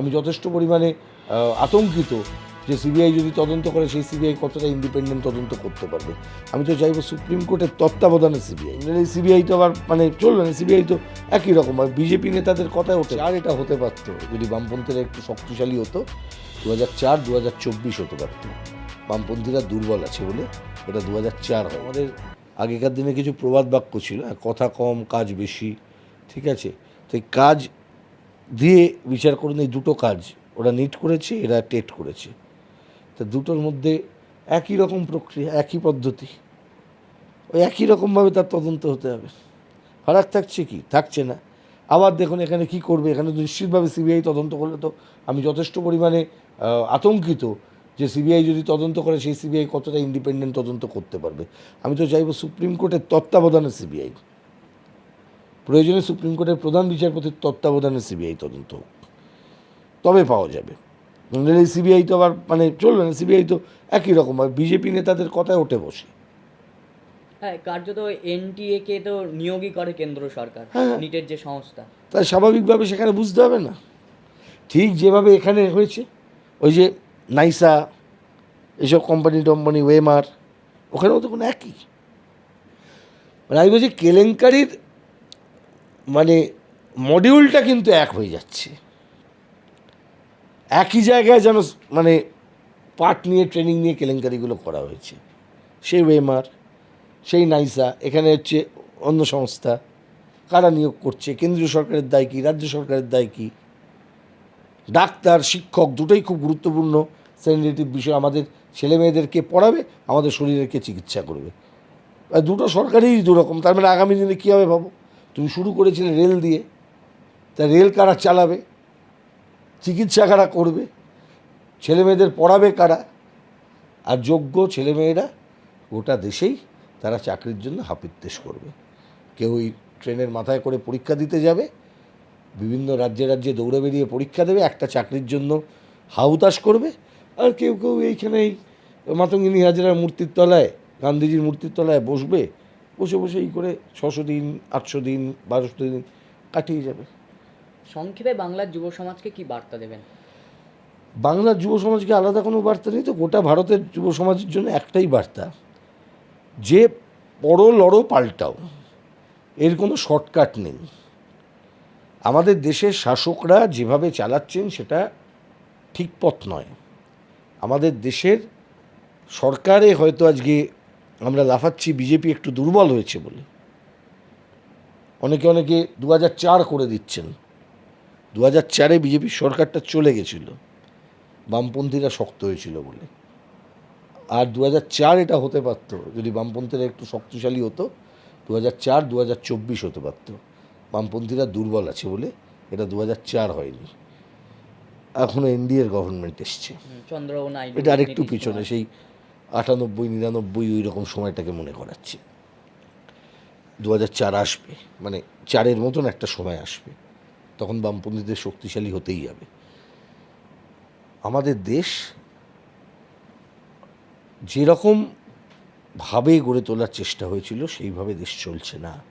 আমি যথেষ্ট পরিমাণে আতঙ্কিত যে সিবিআই যদি তদন্ত করে সেই সিবিআই কতটা ইন্ডিপেন্ডেন্ট তদন্ত করতে পারবে। আমি তো চাইব সুপ্রিম কোর্টের তত্ত্বাবধানে সিবিআই। সিবিআই তো আবার মানে চলবে না সিবিআই তো একই রকম আর বিজেপি নেতাদের কথায় ওঠে। আর এটা হতে পারতো যদি বামপন্থীরা একটু শক্তিশালী হতো দু হাজার চার দু হাজার চব্বিশ হতে পারতো। বামপন্থীরা দুর্বল আছে বলে এটা দু হাজার চার হয়। আমাদের আগেকার দিনে কিছু প্রবাদ বাক্য ছিল হ্যাঁ, কথা কম কাজ বেশি ঠিক আছে? তো এই কাজ দিয়ে বিচার করুন, এই দুটো কাজ। ওরা নিট করেছে, এরা টেট করেছে। তা দুটোর মধ্যে একই রকম প্রক্রিয়া, একই পদ্ধতি। ওই একই রকমভাবে তার তদন্ত হতে হবে। ফারাক থাকছে কি? থাকছে না। আবার দেখুন এখানে কি করবে? এখানে নিশ্চিতভাবে সিবিআই তদন্ত করলে তো আমি যথেষ্ট পরিমাণে আতঙ্কিত যে সিবিআই যদি তদন্ত করে, সেই সিবিআই কতটা ইন্ডিপেন্ডেন্ট তদন্ত করতে পারবে। আমি তো চাইব সুপ্রিম কোর্টের তত্ত্বাবধানে সিবিআই। প্রয়োজনে সুপ্রিম কোর্টের প্রধান বিচারপতির তত্ত্বাবধানে সিবিআই তদন্ত হোক। তবে পাওয়া যাবে। নইলে এই সিবিআই তো আবার মানে চলবে না সিবিআই তো একই রকম আর বিজেপি নেতাদের কথায় ওঠে বসে। হ্যাঁ কার্যত এনটিএ কে তো নিয়োগই করে কেন্দ্র সরকার হ্যাঁ। নিটের যে সংস্থা। তাই স্বাভাবিকভাবে সেখানে বুঝতে হবে না। ঠিক যেভাবে এখানে হয়েছে ওই যে নাইসা এসব কোম্পানি টম্পানি ওয়েমার ওখানেও তো কোনো একই। মানে আমি বলছি কেলেঙ্কারির মানে মডিউলটা কিন্তু এক হয়ে যাচ্ছে। একই জায়গায় যেন মানে পার্ট নিয়ে ট্রেনিং নিয়ে কেলেঙ্কারিগুলো করা হয়েছে। সেই ওয়েমার সেই নাইসা এখানে হচ্ছে অন্য সংস্থা, কারা নিয়োগ করছে, কেন্দ্রীয় সরকারের দায় কী, রাজ্য সরকারের দায় কী? ডাক্তার, শিক্ষক দুটোই খুব গুরুত্বপূর্ণ সেন্সিটিভ বিষয়। আমাদের ছেলে মেয়েদেরকে পড়াবে, আমাদের শরীরেরকে চিকিৎসা করবে। দুটো সরকারই দুরকম, তার মানে আগামী দিনে কী হবে ভাবো? তুমি শুরু করেছিলে রেল দিয়ে। তা রেল কারা চালাবে? চিকিৎসা কারা করবে? ছেলে মেয়েদের পড়াবে কারা? আর যোগ্য ছেলেমেয়েরা গোটা দেশেই তারা চাকরির জন্য হাপিত্তেশ করবে। কেউ ওই ট্রেনের মাথায় করে পরীক্ষা দিতে যাবে, বিভিন্ন রাজ্যে রাজ্যে দৌড়ে বেরিয়ে পরীক্ষা দেবে, একটা চাকরির জন্য হাউতাস করবে, আর কেউ কেউ এইখানেই মাতঙ্গিনী হাজরার মূর্তির তলায়, গান্ধীজির মূর্তির তলায় বসবে বসে বসে এই করে ছশো দিন আটশো দিন বারোশো দিন কাটিয়ে যাবে। সংক্ষেপে বাংলার যুব সমাজকে কি বার্তা দেবেন? বাংলার যুব সমাজকে আলাদা কোনো বার্তা নেই তো গোটা ভারতের যুব সমাজের জন্য একটাই বার্তা। যে পড়ো লড়ো পাল্টাও। এর কোনো শর্টকাট নেই। আমাদের দেশের শাসকরা যেভাবে চালাচ্ছেন সেটা ঠিক পথ নয়। আমাদের দেশের সরকারে হয়তো আজকে আমরা লাফাচ্ছি বিজেপি একটু দুর্বল হয়েছে বলে। অনেকে অনেকে দু চার করে দিচ্ছেন। দু হাজার চারে বিজেপির সরকারটা চলে গেছিল। বামপন্থীরা শক্ত হয়েছিল বলে। আর দু হাজার চার এটা হতে পারতো যদি বামপন্থীরা একটু শক্তিশালী হতো দু হাজার চার দু হাজার চব্বিশ হতে পারতো। বামপন্থীরা দুর্বল আছে বলে এটা দু হাজার চার হয়নি। এখনও এনডিএর গভর্নমেন্ট এসছে। এটা আরেকটু পিছনে সেই আটানব্বই, নিরানব্বই ওই রকম সময়টাকে মনে করাচ্ছে। দু হাজার চার আসবে মানে চারের মতন একটা সময় আসবে। তখন বামপন্থীদের শক্তিশালী হতেই যাবে আমাদের দেশ যেরকম ভাবে গড়ে তোলার চেষ্টা হয়েছিল, সেইভাবে দেশ চলছে না।